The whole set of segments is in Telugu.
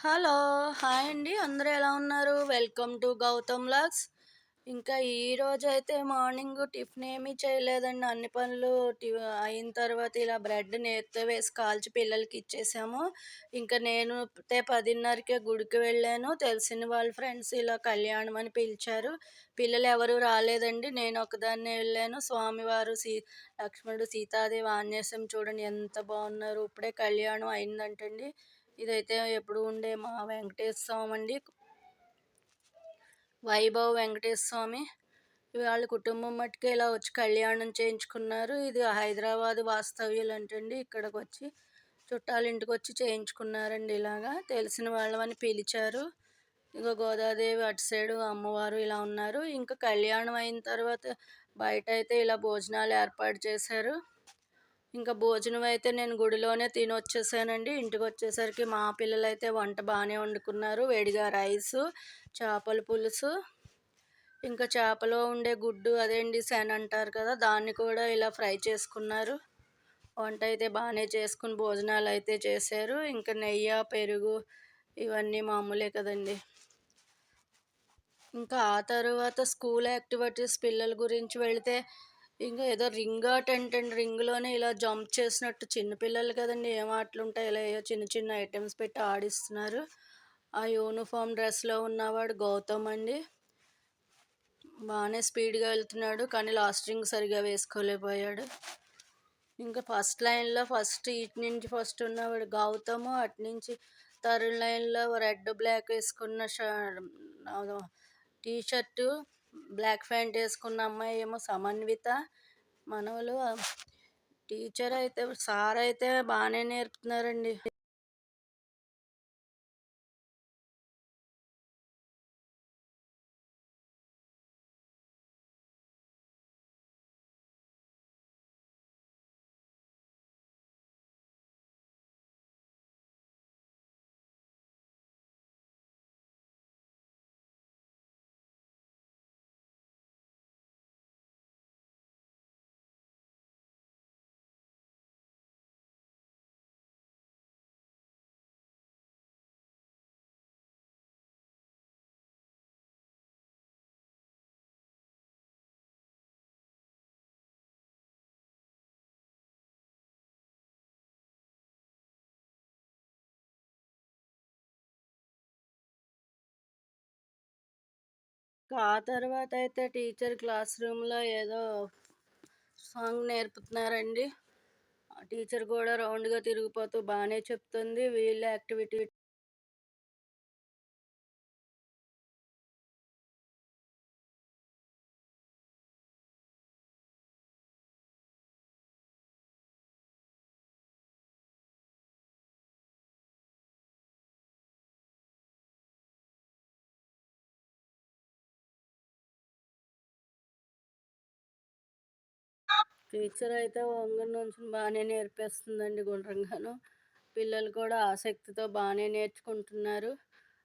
హలో హాయ్ అండి. అందరూ ఎలా ఉన్నారు? Welcome to Gautam logs. ఇంకా ఈరోజు అయితే మార్నింగ్ టిఫిన్ ఏమీ చేయలేదండి. అన్ని పనులు అయిన తర్వాత ఇలా బ్రెడ్ నేతితో వేసి కాల్చి పిల్లలకి ఇచ్చేసాము. ఇంకా నేను పదిన్నరకే గుడికి వెళ్ళాను. తెలిసిన వాళ్ళ ఫ్రెండ్స్ ఇలా కళ్యాణం అని పిలిచారు. పిల్లలు ఎవరు రాలేదండి. నేను ఒకదాన్నే వెళ్ళాను. స్వామివారు సీ లక్ష్మణుడు సీతాదేవి ఆన్యాసం చూడండి ఎంత బాగున్నారు. ఇప్పుడే కళ్యాణం అయిందంటండి. ఇదైతే ఎప్పుడు ఉండే మా వెంకటేశ్వర స్వామి అండి వైభవ్ వెంకటేశ్వర స్వామి. వాళ్ళ కుటుంబం మట్టుకు ఇలా వచ్చి కళ్యాణం చేయించుకున్నారు. ఇది హైదరాబాద్ వాస్తవ్యులు అంటండి. ఇక్కడికి వచ్చి చుట్టాల ఇంటికి వచ్చి చేయించుకున్నారండి ఇలాగా. తెలిసిన వాళ్ళమని పిలిచారు. ఇంకా గోదాదేవి అటు సైడు అమ్మవారు ఇలా ఉన్నారు. ఇంకా కళ్యాణం అయిన తర్వాత బయట అయితే ఇలా భోజనాలు ఏర్పాటు చేశారు. ఇంకా భోజనం అయితే నేను గుడిలోనే తిని వచ్చేసానండి ఇంటికి వచ్చేసరికి మా పిల్లలు అయితే వంట బాగానే వండుకున్నారు. వేడిగా రైసు చేపల పులుసు ఇంకా చేపలో ఉండే గుడ్డు అదేంటి సెన్ అంటారు కదా దాన్ని కూడా ఇలా ఫ్రై చేసుకున్నారు. వంట అయితే బాగానే చేసుకుని భోజనాలు అయితే చేశారు. ఇంకా నెయ్యి పెరుగు ఇవన్నీ మామూలే కదండి. ఇంకా ఆ తర్వాత స్కూల్ యాక్టివిటీస్ పిల్లల గురించి వెళితే ఇంకా ఏదో రింగ్ ఆర్ట్ అండ్ రింగ్లోనే ఇలా జంప్ చేసినట్టు చిన్నపిల్లలు కదండి ఏం ఆటలు ఉంటాయి ఇలా ఏదో చిన్న చిన్న ఐటమ్స్ పెట్టి ఆడిస్తున్నారు. ఆ యూనిఫామ్ డ్రెస్లో ఉన్నవాడు గౌతమ్ అండి. బాగానే స్పీడ్గా వెళ్తున్నాడు కానీ లాస్ట్ రింగ్ సరిగా వేసుకోలేకపోయాడు. ఇంకా ఫస్ట్ లైన్లో ఫస్ట్ ఇటు నుంచి ఫస్ట్ ఉన్నవాడు గౌతము అటు నుంచి థర్డ్ లైన్లో రెడ్ బ్లాక్ వేసుకున్న టీ షర్టు బ్లాక్ ప్యాంట్ వేసుకున్న అమ్మాయి ఏమో సమన్విత. మనవలు టీచర్ అయితే సార్ అయితే బాగానే నేర్పుతున్నారండి. ఆ తర్వాత అయితే టీచర్ క్లాస్ రూమ్లో ఏదో సాంగ్ నేర్పుతున్నారండి. టీచర్ కూడా రౌండ్గా తిరిగిపోతూ బాగానే చెప్తుంది. వీళ్ళ యాక్టివిటీ టీచర్ అయితే వంగన నుంచి బాగానే నేర్పిస్తుందండి గుండ్రంగాను. పిల్లలు కూడా ఆసక్తితో బాగానే నేర్చుకుంటున్నారు.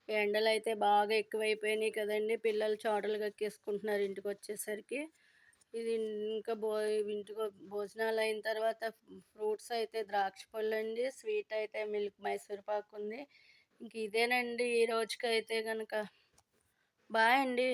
ఎండలు అయితే బాగా ఎక్కువైపోయినాయి కదండి. పిల్లలు చోటలు కక్కేసుకుంటున్నారు ఇంటికి వచ్చేసరికి ఇది ఇంకా భో ఇంటికి భోజనాలు అయిన తర్వాత ఫ్రూట్స్ అయితే ద్రాక్ష పళ్ళు అండి స్వీట్ అయితే మిల్క్ మైసూర్ పాక్ ఉంది ఇంక ఇదేనండి ఈ రోజుకైతే కనుక బాయ్ అండి